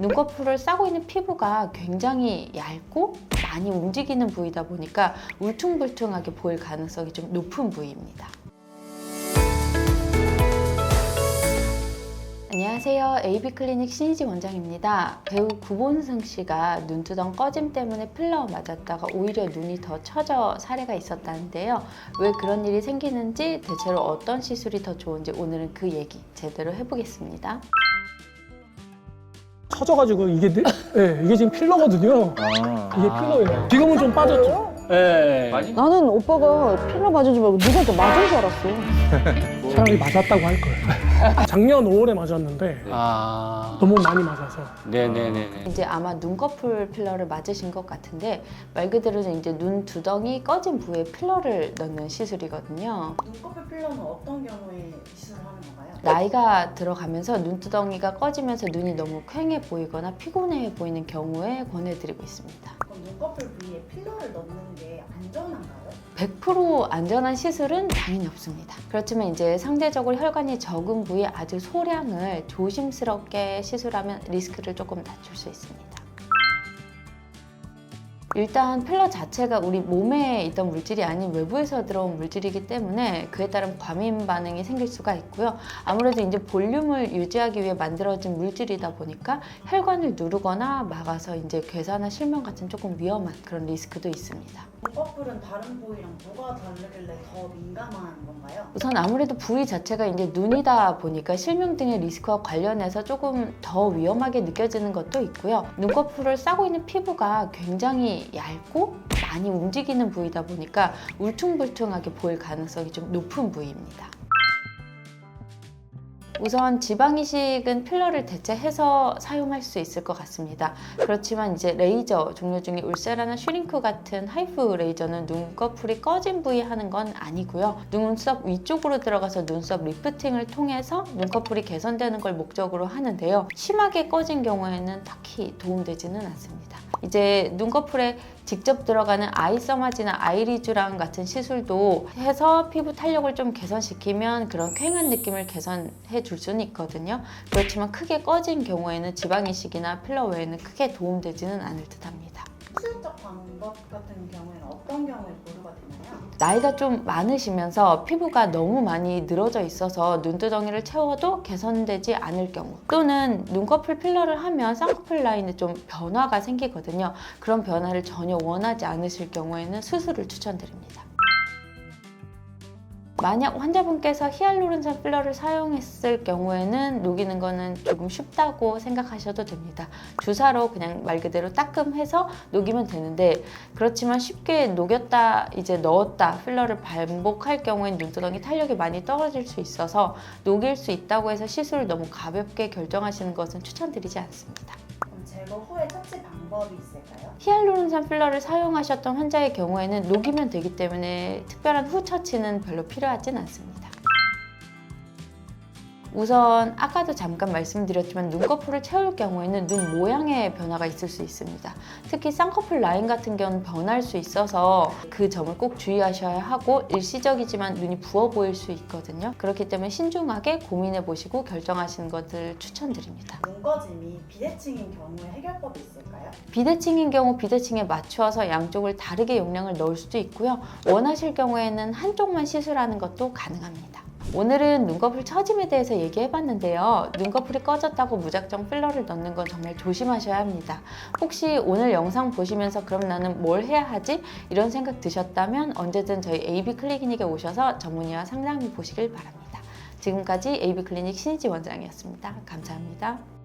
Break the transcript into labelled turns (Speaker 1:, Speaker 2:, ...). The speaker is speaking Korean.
Speaker 1: 눈꺼풀을 싸고 있는 피부가 굉장히 얇고 많이 움직이는 부위다 보니까 울퉁불퉁하게 보일 가능성이 좀 높은 부위입니다. 안녕하세요. AB클리닉 신희지 원장입니다. 배우 구본승 씨가 눈두덩 꺼짐 때문에 필러 맞았다가 오히려 눈이 더 처져 사례가 있었다는데요. 왜 그런 일이 생기는지 대체로 어떤 시술이 더 좋은지 오늘은 그 얘기 제대로 해보겠습니다.
Speaker 2: 처져가지고 이게 네, 네, 이게 지금 필러거든요.
Speaker 3: 아.
Speaker 2: 이게 필러예요. 지금은 좀 빠졌죠. 네.
Speaker 3: 많이?
Speaker 4: 나는 오빠가 필러 맞은 줄 알고 누구한테 맞은 줄 알았어.
Speaker 2: 차라리 맞았다고 할 거예요. 작년 5월에 맞았는데
Speaker 3: 아.
Speaker 2: 너무 많이 맞아서
Speaker 3: 네네네네.
Speaker 1: 이제 아마 눈꺼풀 필러를 맞으신 것 같은데 말 그대로 이제 눈 두덩이 꺼진 부위에 필러를 넣는 시술이거든요.
Speaker 5: 눈꺼풀 필러는 어떤 경우에 시술을 하는 건가요?
Speaker 1: 나이가 들어가면서 눈두덩이가 꺼지면서 눈이 너무 퀭해 보이거나 피곤해 보이는 경우에 권해드리고 있습니다.
Speaker 5: 눈꺼풀 부위에 필러를 넣는 게 안전한가요?
Speaker 1: 100% 안전한 시술은 당연히 없습니다. 그렇지만 이제 상대적으로 혈관이 적은 부위에 아주 소량을 조심스럽게 시술하면 리스크를 조금 낮출 수 있습니다. 일단 필러 자체가 우리 몸에 있던 물질이 아닌 외부에서 들어온 물질이기 때문에 그에 따른 과민 반응이 생길 수가 있고요. 아무래도 이제 볼륨을 유지하기 위해 만들어진 물질이다 보니까 혈관을 누르거나 막아서 이제 괴사나 실명 같은 조금 위험한 그런 리스크도 있습니다.
Speaker 5: 눈꺼풀은 다른 부위랑 뭐가 다르길래 더 민감한 건가요?
Speaker 1: 우선 아무래도 부위 자체가 이제 눈이다 보니까 실명 등의 리스크와 관련해서 조금 더 위험하게 느껴지는 것도 있고요. 눈꺼풀을 싸고 있는 피부가 굉장히 얇고 많이 움직이는 부위다 보니까 울퉁불퉁하게 보일 가능성이 좀 높은 부위입니다. 우선 지방 이식은 필러를 대체해서 사용할 수 있을 것 같습니다. 그렇지만 이제 레이저 종류 중에 울세라나 슈링크 같은 하이프 레이저는 눈꺼풀이 꺼진 부위 하는 건 아니고요. 눈썹 위쪽으로 들어가서 눈썹 리프팅을 통해서 눈꺼풀이 개선되는 걸 목적으로 하는데요. 심하게 꺼진 경우에는 딱히 도움되지는 않습니다. 이제 눈꺼풀에 직접 들어가는 아이서마지나 아이리쥬랑 같은 시술도 해서 피부 탄력을 좀 개선시키면 그런 쾌한 느낌을 개선해 줄 수는 있거든요. 그렇지만 크게 꺼진 경우에는 지방 이식이나 필러 외에는 크게 도움되지는 않을 듯 합니다.
Speaker 5: 수술적 방법 같은 경우에는 어떤 경우에 보류가 되나요?
Speaker 1: 나이가 좀 많으시면서 피부가 너무 많이 늘어져 있어서 눈두덩이를 채워도 개선되지 않을 경우 또는 눈꺼풀 필러를 하면 쌍꺼풀 라인에 좀 변화가 생기거든요. 그런 변화를 전혀 원하지 않으실 경우에는 수술을 추천드립니다. 만약 환자분께서 히알루론산 필러를 사용했을 경우에는 녹이는 거는 조금 쉽다고 생각하셔도 됩니다. 주사로 그냥 말 그대로 따끔해서 녹이면 되는데 그렇지만 쉽게 녹였다 이제 넣었다 필러를 반복할 경우엔 눈두덩이 탄력이 많이 떨어질 수 있어서 녹일 수 있다고 해서 시술을 너무 가볍게 결정하시는 것은 추천드리지 않습니다.
Speaker 5: 제거 후에 처치 방법이 있을까요?
Speaker 1: 히알루론산 필러를 사용하셨던 환자의 경우에는 녹이면 되기 때문에 특별한 후 처치는 별로 필요하진 않습니다. 우선 아까도 잠깐 말씀드렸지만 눈꺼풀을 채울 경우에는 눈 모양의 변화가 있을 수 있습니다. 특히 쌍꺼풀 라인 같은 경우는 변할 수 있어서 그 점을 꼭 주의하셔야 하고 일시적이지만 눈이 부어 보일 수 있거든요. 그렇기 때문에 신중하게 고민해 보시고 결정하시는 것을 추천드립니다.
Speaker 5: 눈꺼짐이 비대칭인 경우에 해결법이 있을까요?
Speaker 1: 비대칭인 경우 비대칭에 맞추어서 양쪽을 다르게 용량을 넣을 수도 있고요. 원하실 경우에는 한쪽만 시술하는 것도 가능합니다. 오늘은 눈꺼풀 처짐에 대해서 얘기해봤는데요. 눈꺼풀이 꺼졌다고 무작정 필러를 넣는 건 정말 조심하셔야 합니다. 혹시 오늘 영상 보시면서 그럼 나는 뭘 해야 하지? 이런 생각 드셨다면 언제든 저희 AB 클리닉에 오셔서 전문의와 상담해 보시길 바랍니다. 지금까지 AB 클리닉 신희지 원장이었습니다. 감사합니다.